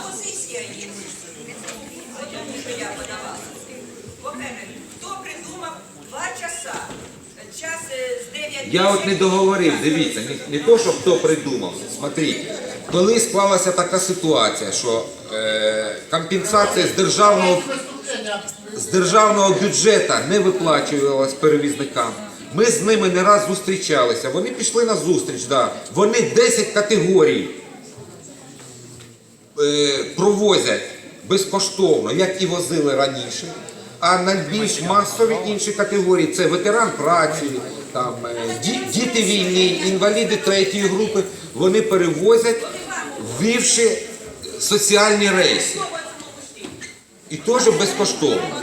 пропозиція є. Тому що я подавала. По-перше, хто придумав два часа? Час е, з 9 Я от не договорив, дивіться, не, не то, що хто придумав. Смотрите, коли склалася така ситуація, що е, компенсація з державного, з державного бюджету не виплачувалась перевізникам, ми з ними не раз зустрічалися. Вони пішли на зустріч, да. вони 10 категорій провозять безкоштовно, як і возили раніше. А найбільш масові інші категорії це ветеран праці, там, е, ді- діти війни, інваліди третьої групи. Вони перевозять, ввівши соціальні рейси. І теж безкоштовно.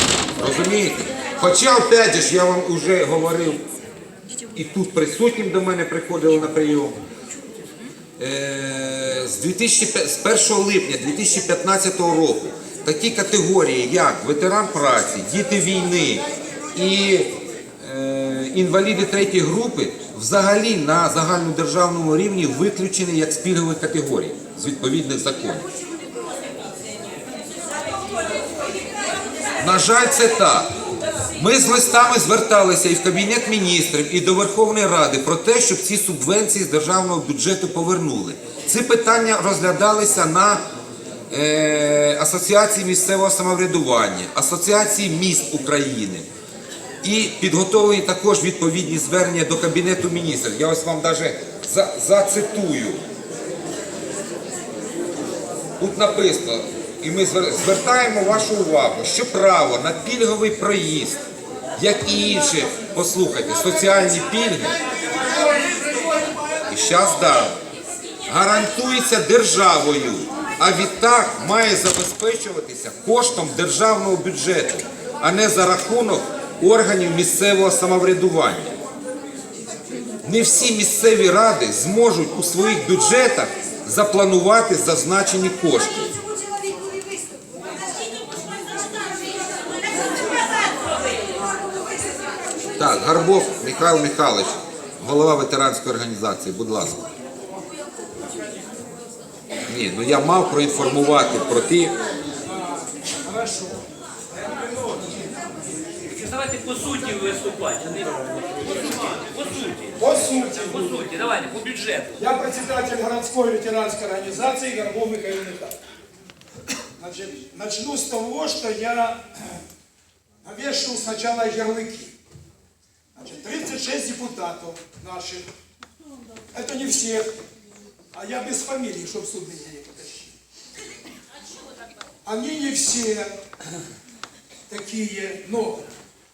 Розумієте? Хоча, опять же, я вам вже говорив, і тут присутнім до мене приходили на прийом. Е, з 2005 з 1 липня 2015 року такі категорії, як ветеран праці, діти війни і е, інваліди третьої групи, взагалі на загальнодержавному рівні виключені як пільгові категорії з відповідних законів. На жаль, це так. Ми з листами зверталися і в Кабінет міністрів, і до Верховної Ради про те, щоб ці субвенції з державного бюджету повернули. Ці питання розглядалися на е, Асоціації місцевого самоврядування, Асоціації міст України. І підготовлені також відповідні звернення до Кабінету міністрів. Я ось вам навіть за, зацитую. Тут написано, і ми звертаємо вашу увагу, що право на пільговий проїзд, як і інші, послухайте, соціальні пільги, і зараз дам, гарантується державою, а відтак має забезпечуватися коштом державного бюджету, а не за рахунок органів місцевого самоврядування. Не всі місцеві ради зможуть у своїх бюджетах запланувати зазначені кошти. Гарбов Михайло Михайлович, голова ветеранської організації, будь ласка. Ні, ну я мав проінформувати про ті. Давайте по суті виступати, а не по суті. По суті. По По суті, давайте по бюджету. я председатель городской ветеранской организации Горбов Михаил Михайлович. Значит, начну с того, что я навешивал сначала ярлыки. Значит, 36 депутатов наших. Это не всех. А я без фамилии, чтобы суд меня не потащил. Они не все такие, но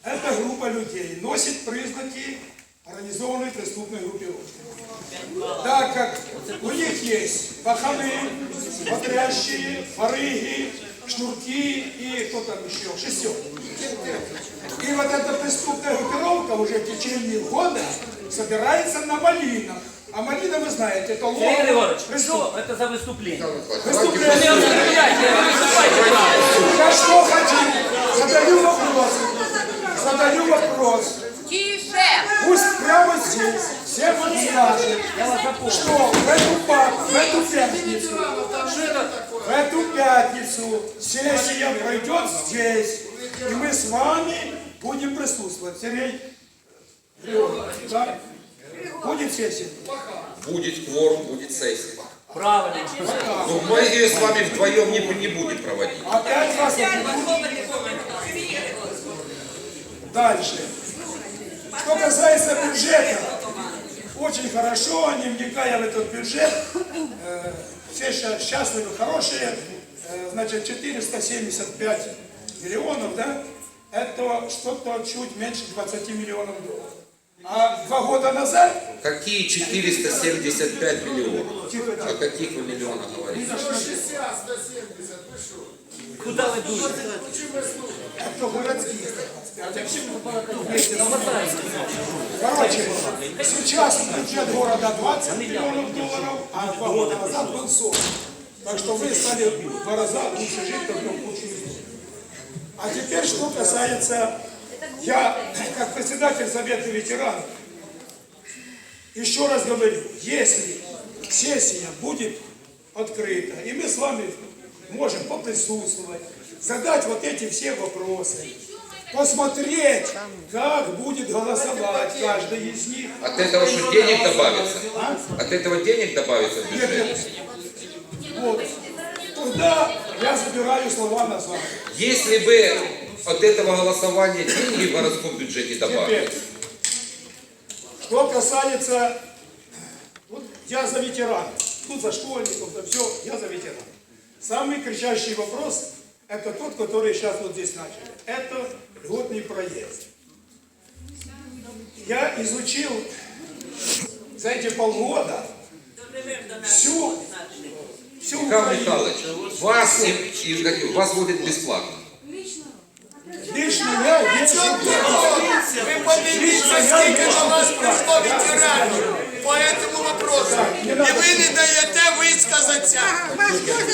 эта группа людей носит признаки организованной преступной группировки. Так как у них есть паханы, бодрящие, фарыги, шнурки и кто там еще, шестерки. И вот эта преступная группировка уже в течение года собирается на малинах. А малина, вы знаете, это логово Григорович, преступ- що це за виступайте правильно. Я что хочу? Задаю вопрос. Задаю вопрос. Тише! Пусть прямо здесь он скажет, что в эту, в эту пятницу, в эту пятницу сессия пройдет здесь, и мы с вами будем присутствовать. Сергей Григорьевич, да? Будет сессия? Будет кворум, будет сессия. Правильно. Но мы ее с вами вдвоем не, не будем проводить. Опять вас Дальше. Что касается бюджета, очень хорошо, не вникая в этот бюджет, э, все счастливы, хорошие, э, значит, 475 миллионов, да, это что-то чуть меньше 20 миллионов долларов. А два года назад, Какие 475 миллионов? О каких вы миллионах говорите? Куди ви дуже? это городские 125, Короче, сейчас бюджет города 20 миллионов долларов, а два года назад был 40. Так что вы стали в два раза лучше жить, только в лучшую жизнь. А теперь, что касается, я, как председатель Совета ветеранов, еще раз говорю, если сессия будет открыта, и мы с вами можем поприсутствовать, задать вот эти все вопросы, посмотреть, как будет голосовать каждый из них. От этого что денег добавится? А? От этого денег добавится в Нет, нет. Вот. Тогда я забираю слова назад. Если бы от этого голосования деньги в городском бюджете добавились, Теперь, что касается, вот я за ветеранов, тут за школьников, за все, я за ветеранов. Самый кричащий вопрос, это тот, который сейчас вот здесь начали. Это льготный проезд. Я изучил за эти полгода всю, всю Михаил Украину. Михайлович, вас, и, и- вас водят бесплатно. Лично я есть Ви подивіться, скільки до вас прийшло ветеранів по этому вопросу. І ви не даєте висказатися.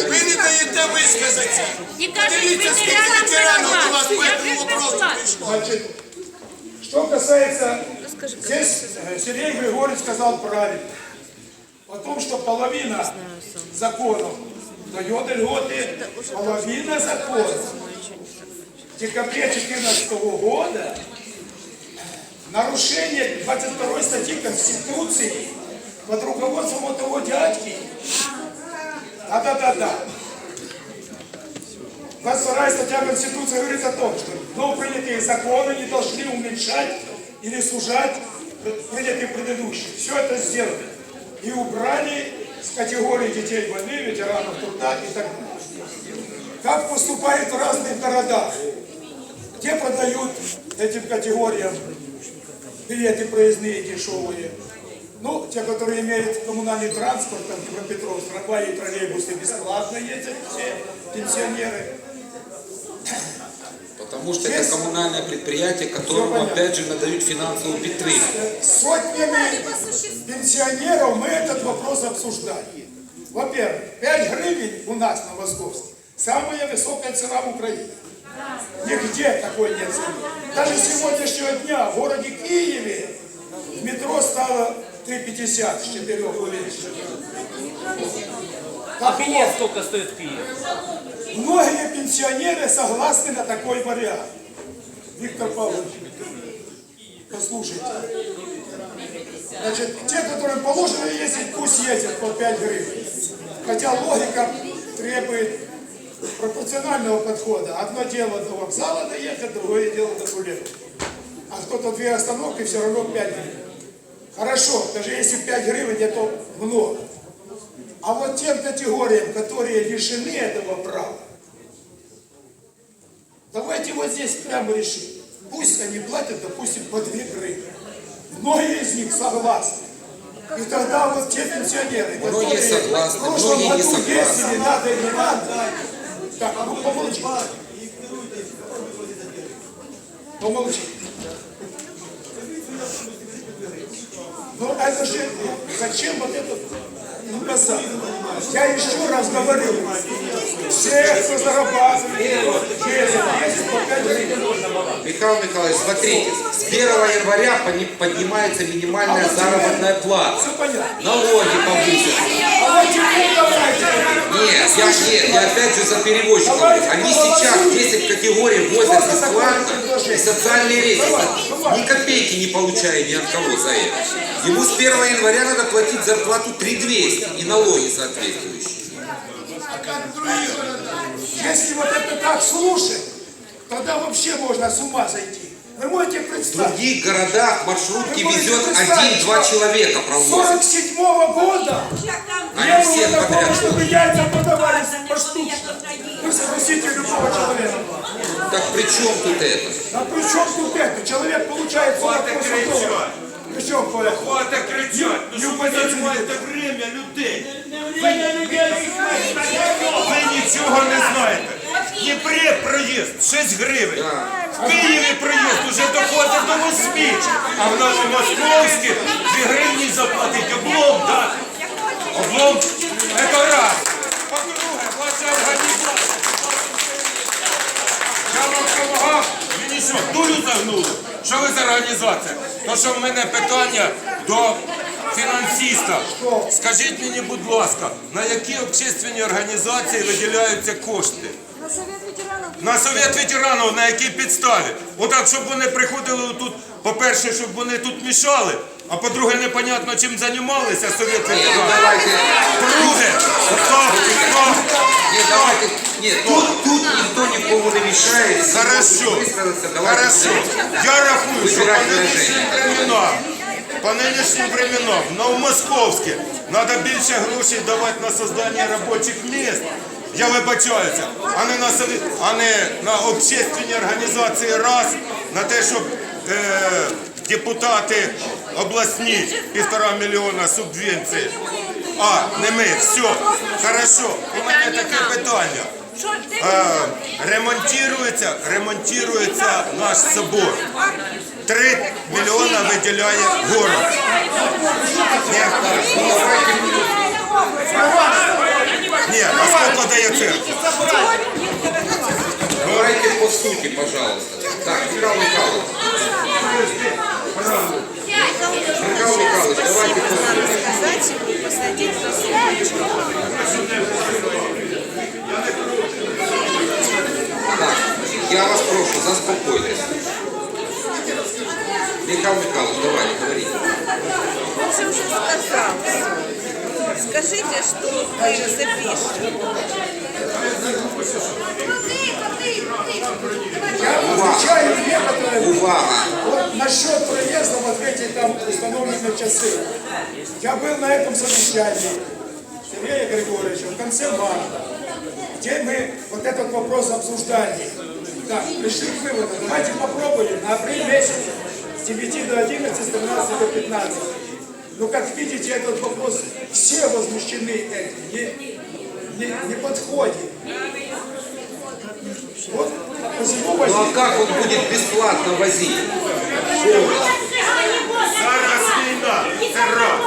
Ви не даєте висказатися. Не кажіть, Подивіться, скільки ветеранам ветеранів до вас по зарплату. Я этому ж вопросу безплатно. прийшло. Значит, что касается, здесь э, Сергей Григорьевич сказал правильно, о том, что половина законов дает льготы, половина законов в декабре 2014 года нарушение 22 статьи Конституции под руководством вот того дядьки. Да-да-да-да. 22 статья Конституции говорит о том, что новопринятые законы не должны уменьшать или сужать принятые предыдущие. Все это сделано. И убрали с категории детей войны, ветеранов труда и так далее. Как поступают в разных городах, где продают этим категориям билеты проездные дешевые. Ну, те, которые имеют коммунальный транспорт, там, Днепропетровск, трамваи и троллейбусы бесплатно ездят все пенсионеры. Потому что это коммунальное предприятие, которому опять же надают финансовую. С сотнями пенсионеров мы этот вопрос обсуждали. Во-первых, 5 гривен у нас на Московске самая высокая цена в Украине. Нигде такой нет цены. Даже с сегодняшнего дня в городе Киеве в метро стало 3,50 с 4 увеличено. А билет сколько стоит в Киеве? Многие пенсионеры согласны на такой вариант. Виктор Павлович, послушайте. Значит, те, которым положено ездить, пусть ездят по 5 гривен. Хотя логика требует пропорционального подхода. Одно дело до вокзала доехать, другое дело до Кулева. А кто-то две остановки, все равно 5 гривен. Хорошо, даже если 5 гривен, это много. А вот тем категориям, которые лишены этого права, давайте вот здесь прямо решим. Пусть они платят, допустим, по 2 гривны. Многие из них согласны. И тогда вот те пенсионеры, Многие которые согласны, в прошлом году ездили, надо или не надо. Так, ну помолчи. Помолчи. Ну это же, зачем вот это базар? Я еще раз говорю, все, кто зарабатывает, по 5. Михаил Михайлович, смотрите, с 1 января поднимается минимальная заработная плата. Налоги повысятся. А. Нет, я, нет, я опять же за перевозчиков. Они сейчас 10 категорий возят бесплатно и социальные рейтинги. Ни копейки не получая ни от кого за это. Ему с 1 января надо платить зарплату 3200 и налоги соответствующие. Если вот это так слушать, тогда вообще можно с ума зайти. Вы можете В представить, других городах маршрутки Вы можете везет представить, один-два что человека с провозят. 47 года Они не было всех такого, подряд. чтобы яйца продавались поштучно. Вы спросите любого человека. Так при чем тут это? А при чем тут это? Человек получает 48 долларов. При чем это? Хватить кричать, ну що ви займаєте время людей? Ви, нічого не знаєте. В Дніпрі проїзд 6 гривень. В Києві проїзд уже доходить до 8. А в нас Новомосковській 2 гривні заплатить. Облом, так? Облом, це раз. По-друге, ваша організація. Я вам допомагав, мені що, дулю загнули? Що ви за організація? То, що в мене питання до фінансиста. Скажіть мені, будь ласка, на які общественні організації виділяються кошти? На совет ветеранов ветеранів на якій підставі? Отак, щоб вони приходили тут, по-перше, щоб вони тут мішали, а по-друге, непонятно чим займалися совет ветеранів. Друге, стоп, стоп. Ні, давайте. Ні, тут, тут ніхто нікому не мішає. Хорошо, хорошо. Я рахую, що по нинішнім временам, по нинішнім временам, новомосковське, треба більше грошей давати на создання робочих місць. Я вибачаюся, а не на а не на общественні організації раз, на те, щоб е, депутати обласні півтора мільйона субвенцій. А, не ми, все, хорошо. У мене таке питання. Е, ремонтується, ремонтується наш собор. Три мільйона виділяє город. Ні, а скільки дає церква? Давайте по суті, пожалуйста. Так, Михайло Михайлович. Михайло Михайлович, давайте по суті. Так, я вас прошу, заспокойтесь. Михайло Михайлович, давайте, говорите. Же уже сказал. Скажите, что вы запишете. Я отвечаю некоторые Увага! Насчет проезда в эти там установленные часы. Я был на этом совещании Сергея Григорьевича в конце марта, где мы вот этот вопрос обсуждали. Так, пришли к выводу, давайте попробуем на апрель месяц с 9 до 11, с 13 до 15. Но как видите, этот вопрос, все возмущены этим, не, не, не подходит. Вот посему Ну а как он будет бесплатно возить? Зараз війна, це раз.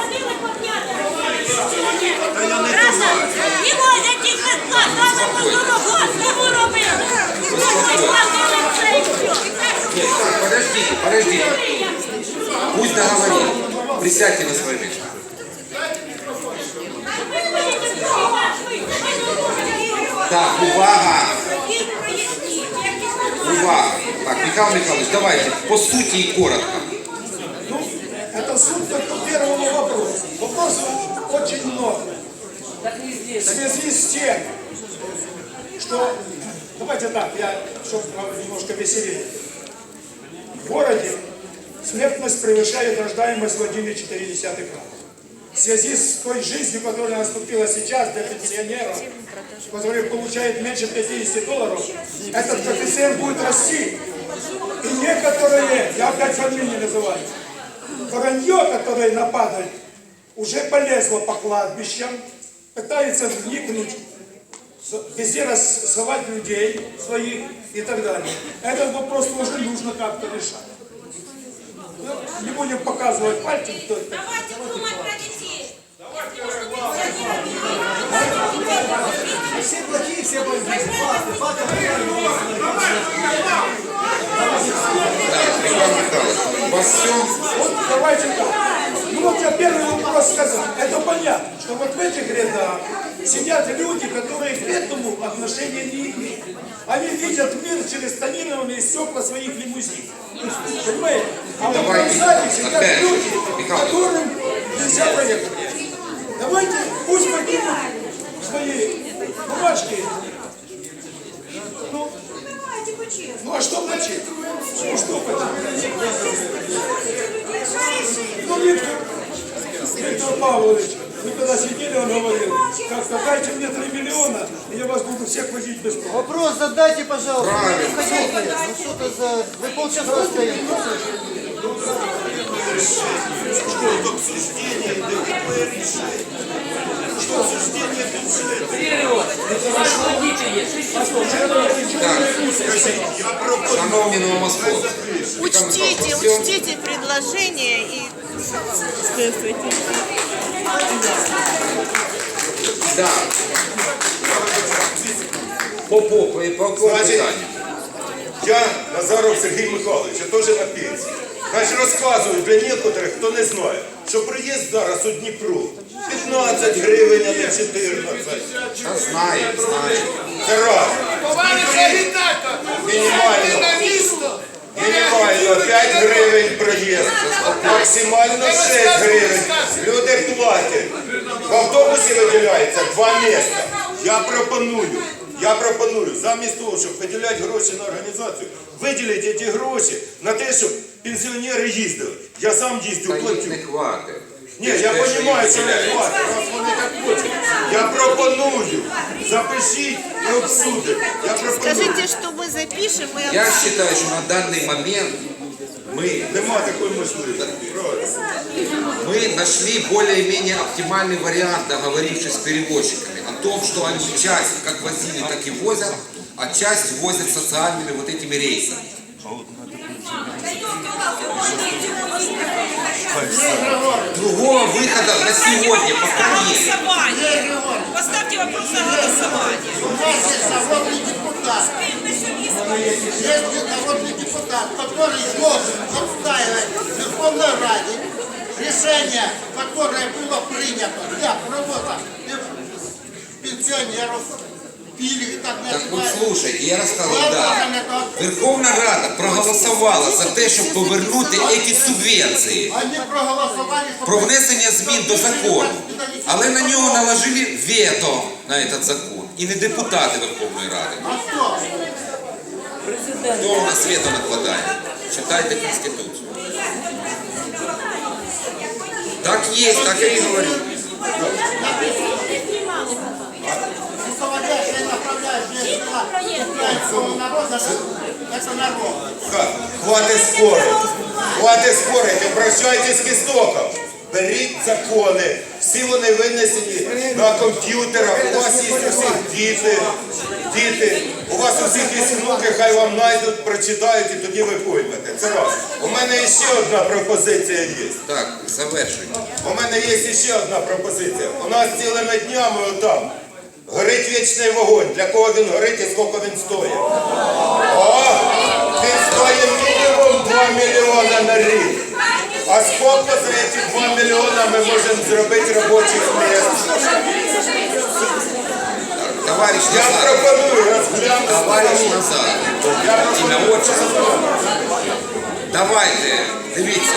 Та я не товар. І возять їх безплатно, але по 40 робили. Ось платили це і. Нет, так, подождите, подождите. Пусть договорит. Присядьте на свое место. Так, увага! Увага! Михаил Михайлович, давайте по сути и коротко. Ну, это суть только первого вопроса. Вопросов очень много. В связи с тем, что, давайте так, я, чтобы немножко веселее. В городе смертность превышает рождаемость в 1,4 раза. В связи с той жизнью, которая наступила сейчас для пенсионеров, которые получают меньше 50 долларов, этот коэффициент будет расти. И некоторые, я опять фамилии называю, Воронье, которое нападает, уже полезло по кладбищам, пытается вникнуть, везде рассовать людей своих и так далее. Этот вопрос тоже нужно как-то решать. Ну, Не будем показывать пальцем, кто это. Сидят люди, которые к этому отношения не имеют. Они видят мир через тонированные стекла своих лимузинов. Понимаете? А вот там сзади сидят люди, которым нельзя проехать. Давайте пусть поднимут свои бумажки. Ну, ну а что по-честному? Ну что по-честному? Ну, Виктор, Виктор Павлович, когда сидели, он говорил, как-то дайте мне 3 миллиона, и я вас буду всех возить бесплатно. Вопрос задайте, пожалуйста. Правильно. Ну, хотите, ну что это за... Вы полчаса стоите. Руководитель є, шість часов. Шановні Новомосковськ. Учтите, учтите предложение и Да. По, по, по Значить, питанню. Я Назаров Сергій Михайлович, я теж на пенсії. Значить розказую для некоторих, хто не знає, що проїзд зараз у Дніпру 15 гривень, а не 14. Та знаю, знаю. Це раз. Мінімально. Мінімально 5 гривень проїзд, максимально 6 гривень. Люди платять. В автобусі виділяється два міста. Я пропоную, я пропоную, замість того, щоб виділяти гроші на організацію, виділіть ці гроші на те, щоб пенсіонери їздили. Я сам їх платю. не хватить. Ні, я розумію, що не хватить, раз вони так хочуть. Я пропоную, запишіть і обсудимо. Я пропоную. Скажите, что мы запишем, мы Я считаю, что на данный момент мы, Нема такої можливості. Правильно. мы нашли более-менее оптимальный вариант, договорившись с перевозчиками, о том, что они часть как возили, так и возят, а часть возят социальными вот этими рейсами. Другого выхода на сегодня пока нет. Голосование. Поставьте вопрос на голосование. У нас есть народный депутат. Есть народный депутат, который должен отстаивать в Верховной Раде решение, которое было принято для провода пенсионеров, пили и так Так вот называемых. слушайте, я рассказал, Я да. должен это Верховна Рада проголосувала за те, щоб повернути ці субвенції. Они проголосовали, что про внесення змін до закону, але на нього наложили вето на этот закон. І не депутати Верховної Ради. А кто? Хто у нас вето накладає? Читайте Конституцію. Так є, так я і говорю. Так, хватит спорить. Хватит спорить, обращайтесь к істокам. Беріть закони. Всі вони винесені на комп'ютерах. У вас є усіх діти. Діти. У вас усіх є внуки, хай вам знайдуть, прочитають і тоді ви поймете. Це раз. У мене ще одна пропозиція є. Так, завершуємо. У мене є ще одна пропозиція. У нас цілими днями отам горить вічний вогонь. Для кого він горить і скільки він стоїть? О, він стоїть мінімум 2 мільйони на рік. А скільки за ці 2 мільйони ми можемо зробити робочих місць? Товариш Я Назар, пропоную розглянути. товариш Назар, Я ім'я пропоную. отчество. Давайте, дивіться.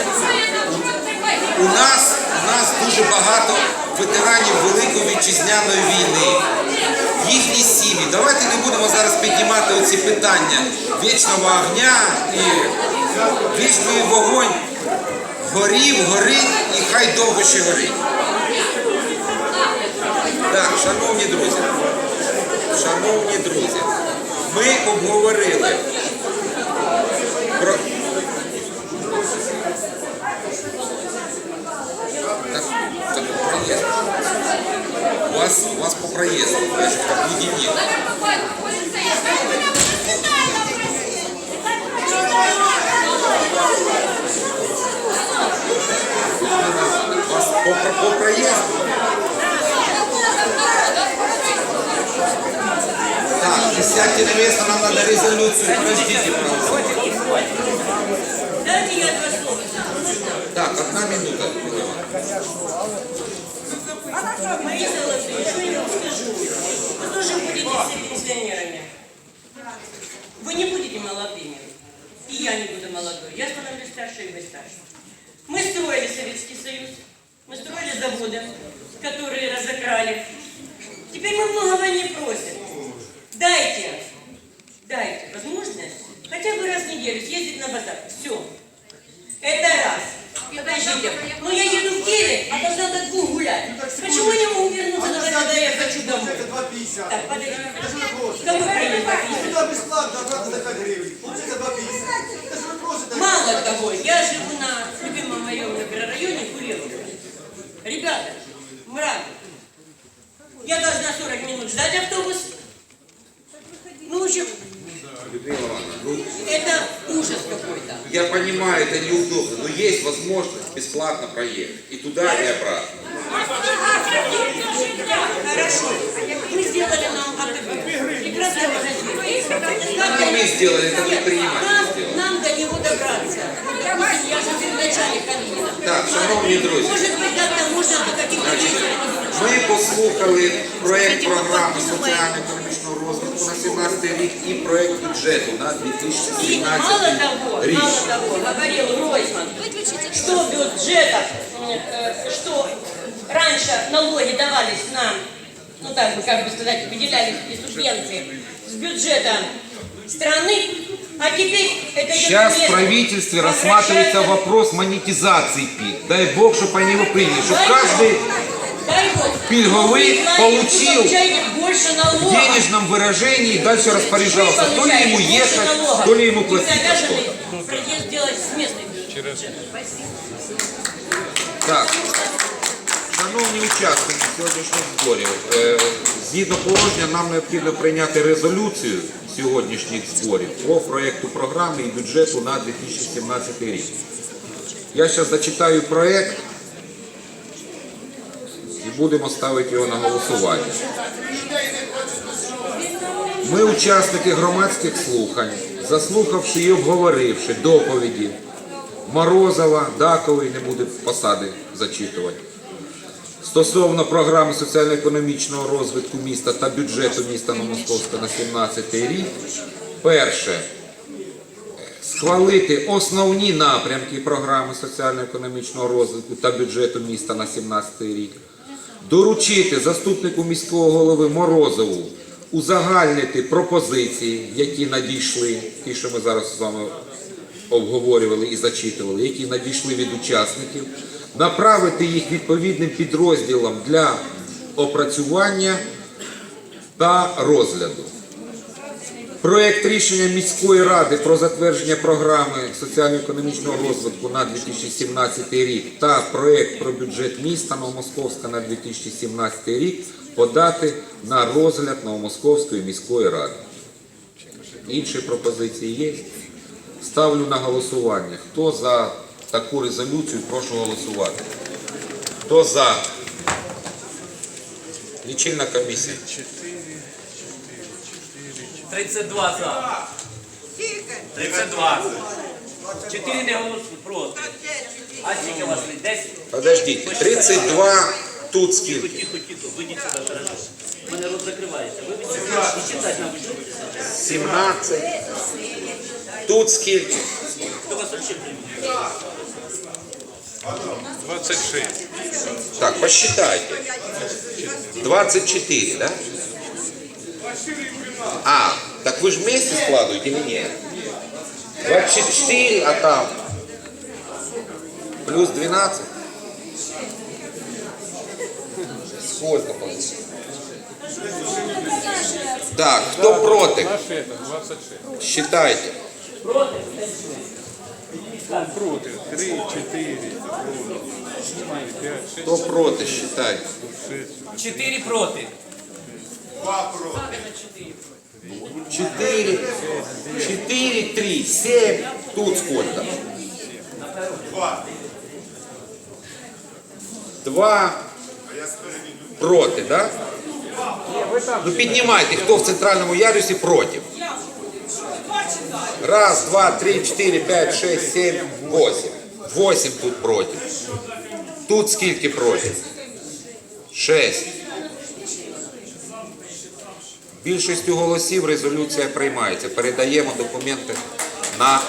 У нас, у нас дуже багато ветеранів Великої вітчизняної війни. Їхні сім'ї. Давайте не будемо зараз піднімати оці питання вічного огня і вічний вогонь горів, горить і хай довго ще горить. Так, шановні друзі, шановні друзі, ми обговорили вас, у вас по проезду, же как единик. У вас по, по, по проезду. Так, присядьте на место, нам надо резолюцию. Подождите, пожалуйста. Дайте я два слова. Так, одна минута. Мария Золотая, что я вам скажу? Вы тоже будете все пенсионерами. Вы не будете молодыми. И я не буду молодой. Я становлюсь старше и вы старше. Мы строили Советский Союз. Мы строили заводы, которые разокрали. Теперь мы многого не просим. Дайте, дайте возможность хотя бы раз в неделю съездить на базар. Все. Это раз. Подождите. Ну я еду в 9, а должна до двух гулять. Почему я не могу вернуться туда, когда я хочу домой? Это 2,50. Так, подожди. Это же вопрос. Кому проезд написано? Туда бесплатно, обратно за 5 гривен. Получится 2,50. Это же вопрос. это- Мало того, я живу на любимом моем микрорайоне Куриловка. Ребята, мрак. Я должна 40 минут ждать автобус. Ну, в общем, ну, это ужас какой-то. я понимаю, это неудобно, но есть возможность бесплатно проехать. И туда, и обратно. Хорошо. Мы сделали нам АТБ. Прекрасный магазин. Не мы сделали, это предприниматель Нам, сделал. нам до него добраться. Вот, допустим, я живу вначале Калинина. Так, шановні друзі. Может быть, как-то можно до каких-то действий. Ми послухали проєкт програми соціально-економічного розвитку на 17 рік і проєкт бюджету на И 2017 мало того, рік. мало того, говорил Ройзман, что в бюджетах, э, что раньше налоги давались нам, ну так бы, как бы сказать, выделялись и субвенции с бюджета страны, а теперь это идет Сейчас в вместе. правительстве рассматривается Возвращается- вопрос монетизации ПИК. Дай Бог, чтобы они его приняли, чтобы каждый Дай Бог. пильговый Вы знаете, получил вы получаете больше в налогов. денежном выражении и дальше распоряжался. Вы То ли ему получаете больше ехать, налогов. то ли ему И вы платить за обязаны что-то. проезд делать с местной бюджет. Так, шановні учасники сьогоднішніх зборів, е, згідно положення нам необхідно прийняти резолюцію сьогоднішніх зборів по проєкту програми і бюджету на 2017 рік. Я зараз зачитаю проєкт і будемо ставити його на голосування. Ми, учасники громадських слухань, заслухавши і обговоривши доповіді Морозова, Дакової, не буде посади зачитувати. Стосовно програми соціально-економічного розвитку міста та бюджету міста Новомосковська на 17 рік, перше, схвалити основні напрямки програми соціально-економічного розвитку та бюджету міста на 17 рік, доручити заступнику міського голови Морозову узагальнити пропозиції, які надійшли, ті, що ми зараз з вами обговорювали і зачитували, які надійшли від учасників, направити їх відповідним підрозділам для опрацювання та розгляду. Проект рішення міської ради про затвердження програми соціально-економічного розвитку на 2017 рік та проект про бюджет міста Новомосковська на 2017 рік подати на розгляд Новомосковської міської ради. Інші пропозиції є? Ставлю на голосування. Хто за таку резолюцію, прошу голосувати. Хто за? Лічильна комісія. 32 за. 32. 4 не голосують проти. А скільки у вас? 10? Подождіть, 32 тут скільки? Ви і читати нам будете. 17. Тут скільки? Хто вас взагалі прийме? 26. Так, посчитайте. 24, да? А, так вы же вместе складываете или нет? 24, а там плюс 12. Сколько получится? Так, кто против? Считайте. Проти. 3, 4, 5, 6, Кто против, считайте. 4 проти. 4, 4, 3, 7. Тут сколько? Два проти, да? Ну піднімайте, хто в центральному ярусі проти. Раз, два, три, четыре, пять, шесть, семь, восемь. Восемь тут проти. Тут скільки проти? Шесть. Більшістю голосів резолюція приймається. Передаємо документи на